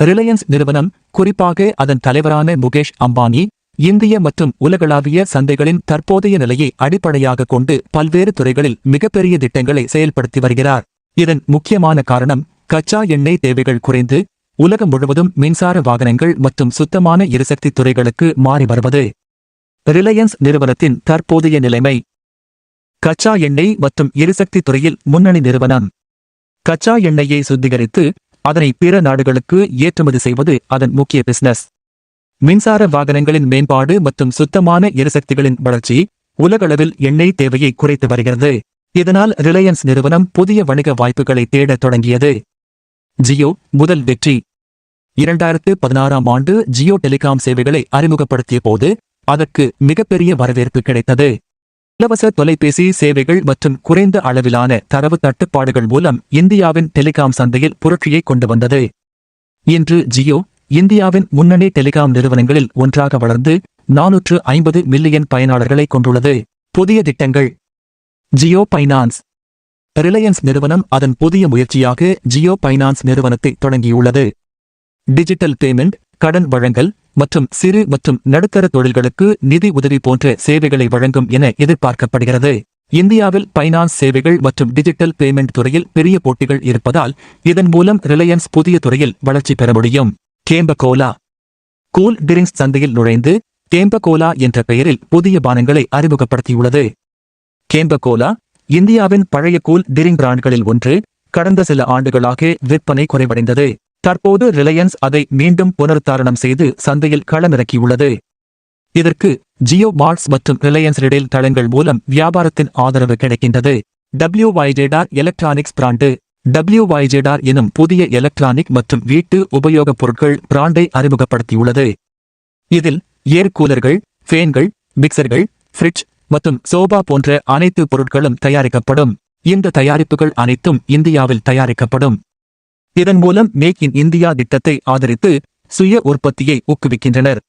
Reliance நிறுவனம் குறிப்பாக அதன் தலைவரான முகேஷ் அம்பானி இந்திய மற்றும் உலகளாவிய சந்தைகளின் தற்போதைய நிலையை அடிப்படையாக கொண்டு பல்வேறு துறைகளில் மிகப்பெரிய திட்டங்களை செயல்படுத்தி வருகிறார். இதன் முக்கியமான காரணம் கச்சா எண்ணெய் தேவைகள் குறைந்து உலகம் முழுவதும் மின்சார வாகனங்கள் மற்றும் சுத்தமான எரிசக்தி துறைகளுக்கு மாறி வருவது. ரிலையன்ஸ் நிறுவனத்தின் தற்போதைய நிலைமை. கச்சா எண்ணெய் மற்றும் எரிசக்தி துறையில் முன்னணி நிறுவனம். கச்சா எண்ணெயை சுத்திகரித்து அதனை பிற நாடுகளுக்கு ஏற்றுமதி செய்வது அதன் முக்கிய பிசினஸ் மின்சார வாகனங்களின் மேம்பாடு மற்றும் சுத்தமான எரிசக்திகளின் வளர்ச்சி உலகளவில் எண்ணெய் தேவையை குறைத்து வருகிறது. இதனால் ரிலையன்ஸ் நிறுவனம் புதிய வணிக வாய்ப்புகளை தேடத் தொடங்கியது. ஜியோ முதல் வெற்றி. இரண்டாயிரத்து பதினாறாம் ஆண்டு ஜியோ டெலிகாம் சேவைகளை அறிமுகப்படுத்திய போது அதற்கு மிகப்பெரிய வரவேற்பு கிடைத்தது. இலவச தொலைபேசி சேவைகள் மற்றும் குறைந்த அளவிலான தரவு தட்டுப்பாடுகள் மூலம் இந்தியாவின் டெலிகாம் சந்தையில் புரட்சியை கொண்டு வந்தது. இன்று ஜியோ இந்தியாவின் முன்னணி டெலிகாம் நிறுவனங்களில் ஒன்றாக வளர்ந்து நானூற்று ஐம்பது மில்லியன் பயனாளர்களை கொண்டுள்ளது. புதிய திட்டங்கள். ஜியோ பைனான்ஸ். ரிலையன்ஸ் நிறுவனம் அதன் புதிய முயற்சியாக ஜியோ பைனான்ஸ் நிறுவனத்தை தொடங்கியுள்ளது. டிஜிட்டல் பேமெண்ட் கடன் வழங்கல் மற்றும் சிறு மற்றும் நடுத்தர தொழில்களுக்கு நிதி உதவி போன்ற சேவைகளை வழங்கும் என எதிர்பார்க்கப்படுகிறது. இந்தியாவில் பைனான்ஸ் சேவைகள் மற்றும் டிஜிட்டல் பேமெண்ட் துறையில் பெரிய போட்டிகள் இருப்பதால் இதன் மூலம் ரிலையன்ஸ் புதிய துறையில் வளர்ச்சி பெற முடியும். கேம்பகோலா. கூல் டிரிங்க்ஸ் சந்தையில் நுழைந்து கேம்பகோலா என்ற பெயரில் புதிய பானங்களை அறிமுகப்படுத்தியுள்ளது. கேம்பகோலா இந்தியாவின் பழைய கூல் டிரிங் பிராண்ட்களில் ஒன்று கடந்த சில ஆண்டுகளாக விற்பனை குறைவடைந்தது. தற்போது ரிலையன்ஸ் அதை மீண்டும் புனருத்தாரணம் செய்து சந்தையில் களமிறக்கியுள்ளது. இதற்கு ஜியோ மால்ஸ் மற்றும் ரிலையன்ஸ் ரிடேல் தளங்கள் மூலம் வியாபாரத்தின் ஆதரவு கிடைக்கின்றது. W வைஜேடார் electronics brand. டபிள்யூ வைஜேடார் எனும் புதிய எலக்ட்ரானிக் மற்றும் வீட்டு உபயோகப் பொருட்கள் பிராண்டை அறிமுகப்படுத்தியுள்ளது. இதில் ஏர் கூலர்கள் ஃபேன்கள் மிக்சர்கள் ஃப்ரிட்ஜ் மற்றும் சோபா போன்ற அனைத்து பொருட்களும் தயாரிக்கப்படும். இந்த தயாரிப்புகள் அனைத்தும் இந்தியாவில் தயாரிக்கப்படும். இதன் மூலம் மேக் இன் இந்தியா திட்டத்தை ஆதரித்து சுய உற்பத்தியை ஊக்குவிக்கின்றனர்.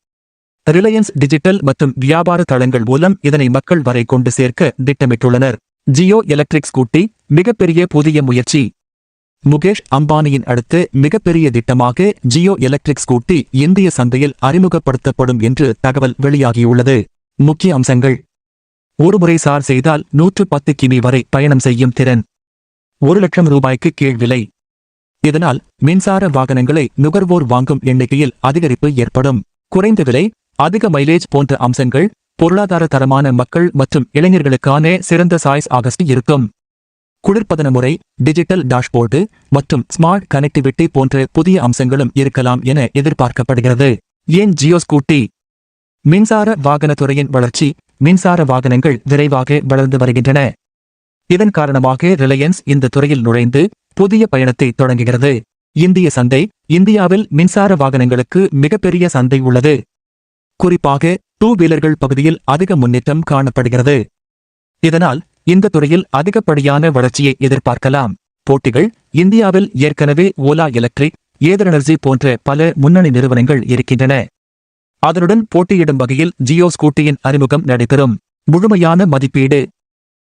ரிலையன்ஸ் டிஜிட்டல் மற்றும் வியாபார தளங்கள் மூலம் இதனை மக்கள் வரை கொண்டு சேர்க்க திட்டமிட்டுள்ளனர். ஜியோ எலக்ட்ரிக் ஸ்கூட்டி மிகப்பெரிய புதிய முயற்சி. முகேஷ் அம்பானியின் அடுத்து மிகப்பெரிய திட்டமாக ஜியோ எலக்ட்ரிக் ஸ்கூட்டி இந்திய சந்தையில் அறிமுகப்படுத்தப்படும் என்று தகவல் வெளியாகியுள்ளது. முக்கிய அம்சங்கள். ஒருமுறை சார் செய்தால் நூற்று பத்து கிமி வரை பயணம் செய்யும் திறன். ஒரு லட்சம் ரூபாய்க்கு கீழ் விலை. இதனால் மின்சார வாகனங்களை நுகர்வோர் வாங்கும் எண்ணிக்கையில் அதிகரிப்பு ஏற்படும். குறைந்த விலை அதிக மைலேஜ் போன்ற அம்சங்கள் பொருளாதார தரமான மக்கள் மற்றும் இளைஞர்களுக்கான சிறந்த சாய்ஸ் ஆகஸ்ட் இருக்கும். குளிர்பதன முறை டிஜிட்டல் டாஷ்போர்டு மற்றும் ஸ்மார்ட் கனெக்டிவிட்டி போன்ற புதிய அம்சங்களும் இருக்கலாம் என எதிர்பார்க்கப்படுகிறது. ஏன் ஜியோ ஸ்கூட்டி? மின்சார வாகனத்துறையின் வளர்ச்சி மின்சார வாகனங்கள் விரைவாக வளர்ந்து வருகின்றன. இதன் காரணமாக ரிலையன்ஸ் இந்த துறையில் நுழைந்து புதிய பயணத்தை தொடங்குகிறது. இந்திய சந்தை இந்தியாவில் மின்சார வாகனங்களுக்கு மிகப்பெரிய சந்தை உள்ளது. குறிப்பாக டூ வீலர்கள் பகுதியில் அதிக முன்னேற்றம் காணப்படுகிறது. இதனால் இந்த துறையில் அதிகப்படியான வளர்ச்சியை எதிர்பார்க்கலாம். போட்டிகள் இந்தியாவில் ஏற்கனவே ஓலா எலக்ட்ரிக் ஏதர்னர்ஜி போன்ற பல முன்னணி நிறுவனங்கள் இருக்கின்றன. அதனுடன் போட்டியிடும் வகையில் ஜியோ ஸ்கூட்டியின் அறிமுகம் நடைபெறும். முழுமையான மதிப்பீடு.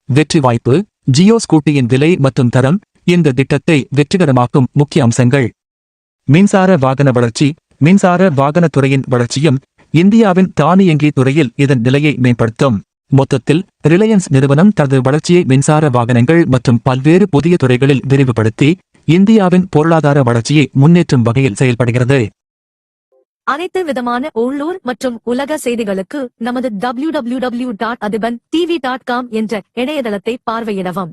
வெற்றி வாய்ப்பு ஜியோ ஸ்கூட்டியின் விலை மற்றும் தரம் இந்த திட்டத்தை வெற்றிகரமாக்கும் முக்கிய அம்சங்கள். மின்சார வாகன வளர்ச்சி மின்சார வாகனத் துறையின் வளர்ச்சியும் இந்தியாவின் தானியங்கி துறையில் இதன் நிலையை மேம்படுத்தும். மொத்தத்தில் ரிலையன்ஸ் நிறுவனம் தனது வளர்ச்சியை மின்சார வாகனங்கள் மற்றும் பல்வேறு புதிய துறைகளில் விரிவுபடுத்தி இந்தியாவின் பொருளாதார வளர்ச்சியை முன்னேற்றும் வகையில் செயல்படுகிறது. அனைத்து விதமான உள்ளூர் மற்றும் உலக செய்திகளுக்கு நமது W W dot Athiban TV dot com என்ற இணையதளத்தை பார்வையிடவும்.